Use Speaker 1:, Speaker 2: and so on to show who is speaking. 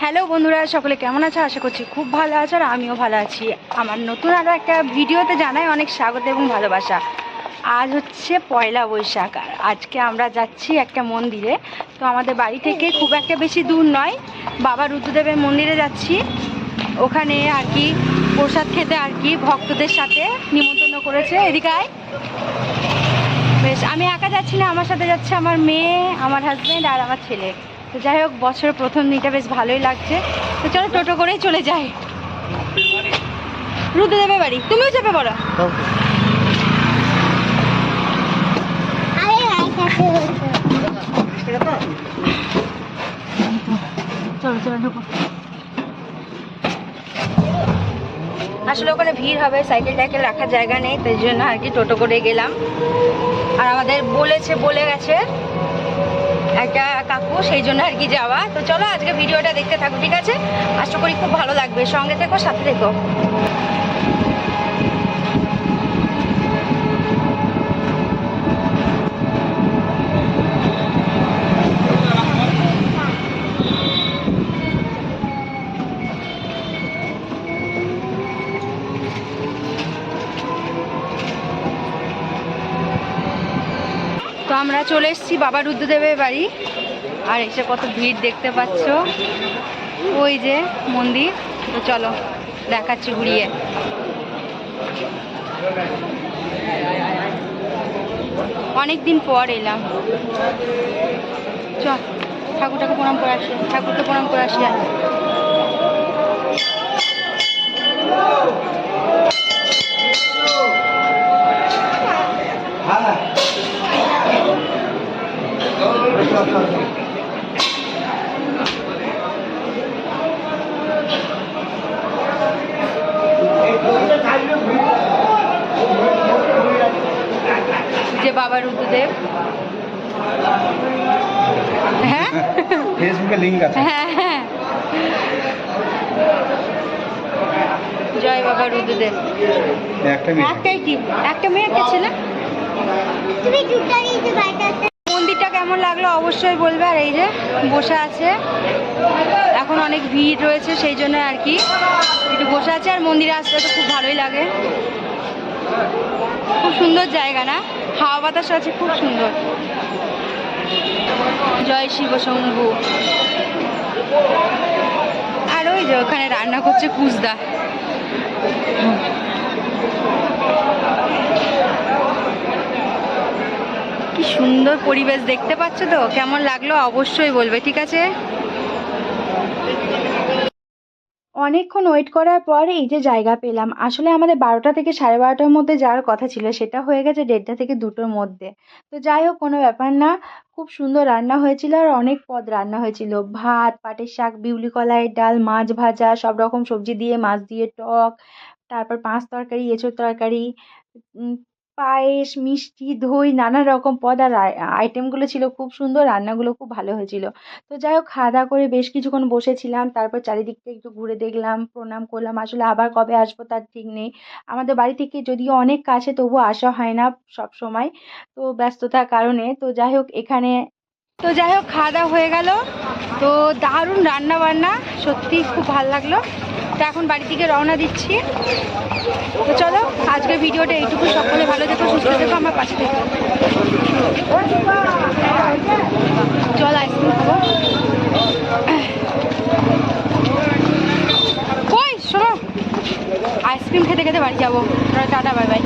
Speaker 1: Hello বন্ধুরা, সকলে কেমন আছে? আশা করছি খুব ভালো আছে আর আমিও ভালো আছি। আমার নতুন আরও একটা ভিডিওতে জানাই অনেক স্বাগত এবং ভালোবাসা। আজ হচ্ছে পয়লা বৈশাখ আর আজকে আমরা যাচ্ছি একটা মন্দিরে। তো আমাদের বাড়ি থেকে খুব একটা বেশি দূর নয়। বাবা রুদ্রদেবের মন্দিরে যাচ্ছি। ওখানে আর কি প্রসাদ খেতে আর কি ভক্তদের সাথে নিমন্ত্রণ করেছে। এদিকে আয়। বেশ, আমি একা যাচ্ছি না, আমার সাথে যাচ্ছে আমার মেয়ে, আমার হাজব্যান্ড আর আমার ছেলে। তো যাই হোক বছরের প্রথম দিনটা বেশ ভালোই লাগছে। তো চলো টোটো করেই চলে যাই। রুদ্রদেবের বাড়ি। তুমিও চেপে পড়ো আসলে ওখানে ভিড় হবে সাইকেল টাইকেল রাখার জায়গা নেই তাই জন্য আর কি টোটো করে গেলাম। আর আমাদের বলেছে বলে গেছে একটা কাকু, সেই জন্য আর কি যাওয়া। তো চলো আজকে ভিডিওটা দেখতে থাকো, ঠিক আছে? আশা করি খুব ভালো লাগবে। সঙ্গে থেকো, সাথে থেকো। তো আমরা চলে এসেছি বাবা রুদ্রদেবের বাড়ি। আর এসে কত ভিড় দেখতে পাচ্ছ। ওই যে মন্দির। তো চলো, দেখাচ্ছি ঘুরিয়ে। অনেক দিন পর এলাম। চল, ঠাকুরটাকে প্রণাম করে আসি, ঠাকুরকে প্রণাম করে আসি যে বাবা রুদ্রদেব হ্যাঁ?
Speaker 2: ফেসবুকে লিঙ্ক আছে।
Speaker 1: হ্যাঁ হ্যাঁ। জয় বাবা রুদ্রদেব
Speaker 2: একটা মেয়ে।
Speaker 1: একটাই কি? একটা মেয়ে একটা ছেলে?
Speaker 3: তুমি বাড়িতে
Speaker 1: মন্দিরটা কেমন লাগল অবশ্যই বলবে। আর এই যে বসে আছে। এখন অনেক ভিড় রয়েছে সেই জন্য আর কি। একটু বসে আছে আর মন্দিরে আসতে তো খুব ভালোই লাগে। খুব সুন্দর জায়গা না? হাওয়া বাতাস আছে, খুব সুন্দর। জয় শিব শম্ভু। আর ওই যে ওখানে রান্না করছে কুসদা কি সুন্দর পরিবেশ দেখতে পাচ্ছ তো? কেমন লাগল অবশ্যই বলবে, ঠিক আছে? অনেকক্ষণ ওয়েট করার পর এই যে জায়গা পেলাম। আসলে আমাদের বারোটা থেকে সাড়ে বারোটার মধ্যে যাওয়ার কথা ছিল, সেটা হয়ে গেছে দেড়টা থেকে দুটোর মধ্যে। তো যাই হোক, কোনো ব্যাপার না, খুব সুন্দর রান্না হয়েছিল আর অনেক পদ রান্না হয়েছিল। ভাত, পাটের শাক, বিউলি কলাই, ডাল, মাছ ভাজা, সব রকম সবজি দিয়ে, মাছ দিয়ে, টক, তারপর পাঁচ তরকারি, এঁচোড় তরকারি পায়েস, মিষ্টি, দই, নানা রকম পদ। আর আই- আইটেমগুলো ছিল খুব সুন্দর, রান্নাগুলো খুব ভালো হয়েছিল। তো যাই হোক, খাওয়া দাওয়া করে বেশ কিছুক্ষণ বসেছিলাম। তারপর চারিদিকটা একটু ঘুরে দেখলাম, প্রণাম করলাম। আসলে আবার কবে আসব তার ঠিক নেই। আমাদের বাড়ি থেকে যদিও অনেক কাছে, তবুও আসা হয় না সব সময়। তো ব্যস্ততার কারণে, তো যাই হোক, এখানে তো যাই হোক, খাওয়া দাওয়া হয়ে গেল। তো দারুণ রান্না বান্না সত্যি খুব ভালো লাগল। তো এখন বাড়ি থেকে রওনা দিচ্ছি। তো চলো, আজকের ভিডিওটা এইটুকু। সকলে ভালো থেকো, সুস্থ থেকো, আমার পাশে থেকো। চল আইসক্রিম খাব। কই শোনো। আইসক্রিম খেতে খেতে বাড়ি যাব। Tata bye bye